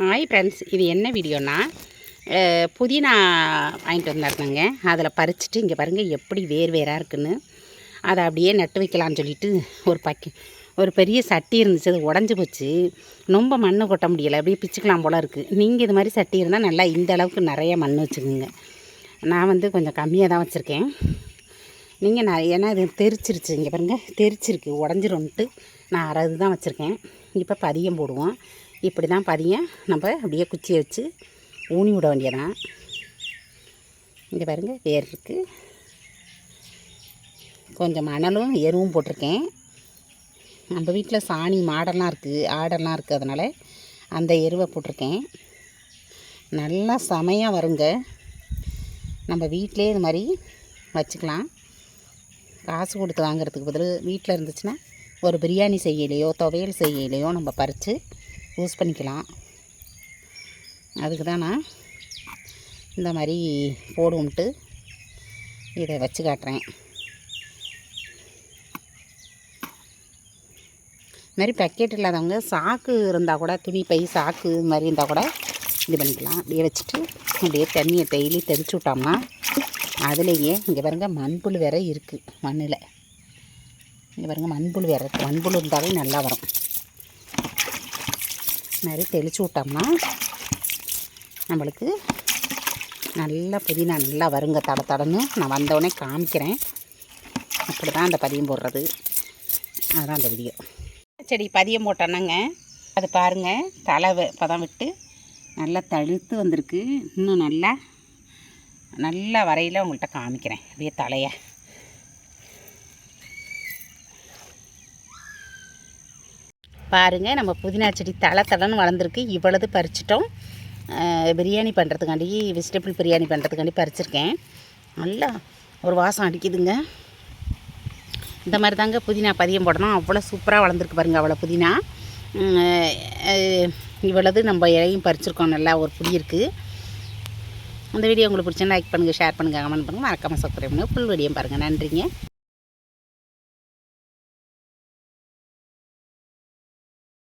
Hi friends இது என்ன வீடியோனா புதினா வாங்கிட்டு வந்தாருந்தாங்க. அதில் பறிச்சுட்டு இங்கே பாருங்கள் எப்படி வேர் வேறாக இருக்குன்னு. அதை அப்படியே நட்டு வைக்கலாம்னு சொல்லிட்டு ஒரு பக்கி ஒரு பெரிய சட்டி இருந்துச்சு அது உடஞ்சி போச்சு. ரொம்ப மண் கொட்ட முடியலை அப்படியே பிச்சுக்கலாம் போல் இருக்குது நீங்கள் இது மாதிரி சட்டி இருந்தால் நல்லா இந்த அளவுக்கு நிறைய மண் வச்சுக்கோங்க. நான் வந்து கொஞ்சம் கம்மியாக தான் வச்சுருக்கேன். நீங்கள் நான் ஏன்னா இது தெரிச்சிருச்சு இங்கே பாருங்கள் தெரிச்சிருக்கு உடஞ்சிரும்ன்ட்டு நான் அரை தான் வச்சுருக்கேன். இப்போ பதியம் போடுவோம். இப்படி தான் பதியம் நம்ம அப்படியே குச்சியை வச்சு ஊனி விட வேண்டியதான் இங்கே பாருங்கள் வேர் இருக்குது கொஞ்சம் மணலும் எருவும் போட்டிருக்கேன். நம்ம வீட்டில் சாணி மாடெல்லாம் இருக்குது ஆடெல்லாம் இருக்குது அதனால் அந்த எருவை போட்டிருக்கேன். நல்லா செமையாக வருங்க. நம்ம வீட்டிலே இது மாதிரி வச்சுக்கலாம். காசு கொடுத்து வாங்குறதுக்கு பதில் வீட்டில் இருந்துச்சுன்னா ஒரு பிரியாணி செய்யலையோ துவையல் செய்யலையோ நம்ம பறித்து யூஸ் பண்ணிக்கலாம். அதுக்கு தான் நான் இந்த மாதிரி போடுவோம்ட்டு இதை வச்சு காட்டுறேன். இது மாதிரி பக்கெட் இல்லாதவங்க சாக்கு இருந்தால் கூட துணி பை சாக்கு இது மாதிரி இருந்தால் கூட இது பண்ணிக்கலாம். அப்படியே வச்சுட்டு அப்படியே தண்ணியை டெய்லி தெளிச்சு விட்டோம்னா அதுலேயே இங்கே பாருங்கள் மண்புழு வேற இருக்குது மண்ணில். இங்கே பாருங்கள் மண்புழு வேற மண்புல் மண்புழு இருந்தாலே நல்லா வரும். மாதிரி தெளித்து விட்டோம்னா நம்மளுக்கு நல்லா புதினா நல்லா வருங்க. தட தடன்னு நான் வந்தோடனே காமிக்கிறேன். அப்படி தான் அந்த பதியம் போடுறது. அதுதான் அந்த வீடியோ செடி பதியம் போட்டோன்னாங்க. அது பாருங்கள் தலை வெ- பதம் விட்டு நல்லா தழுத்து வந்திருக்கு. இன்னும் நல்லா நல்லா வரையில் உங்கள்கிட்ட காமிக்கிறேன். அப்படியே தலையை. பாருங்கள் நம்ம புதினா செடி தலை தலைன்னு வளர்ந்துருக்கு. இவ்வளவு பறிச்சிட்டோம். பிரியாணி பண்ணுறதுக்காண்டி வெஜிடபிள் பிரியாணி பண்ணுறதுக்காண்டி பறிச்சிருக்கேன். நல்லா ஒரு வாசம் அடிக்குதுங்க. இந்த மாதிரி தாங்க புதினா பதியம் போடணும். அவ்வளோ சூப்பராக வளர்ந்துருக்கு பாருங்கள் அவ்வளோ புதினா. இவ்வளவு நம்ம இலையும் பறிச்சிருக்கோம். நல்லா ஒரு புடி இருக்குது அந்த வீடியோ உங்களுக்கு பிடிச்சா லைக் பண்ணுங்கள் ஷேர் பண்ணுங்கள் கமெண்ட் பண்ணுங்கள் மறக்காமல் சப்ஸ்கிரைப் பண்ணுங்கள் ஃபுல் வீடியோ பாருங்கள் நன்றிங்க.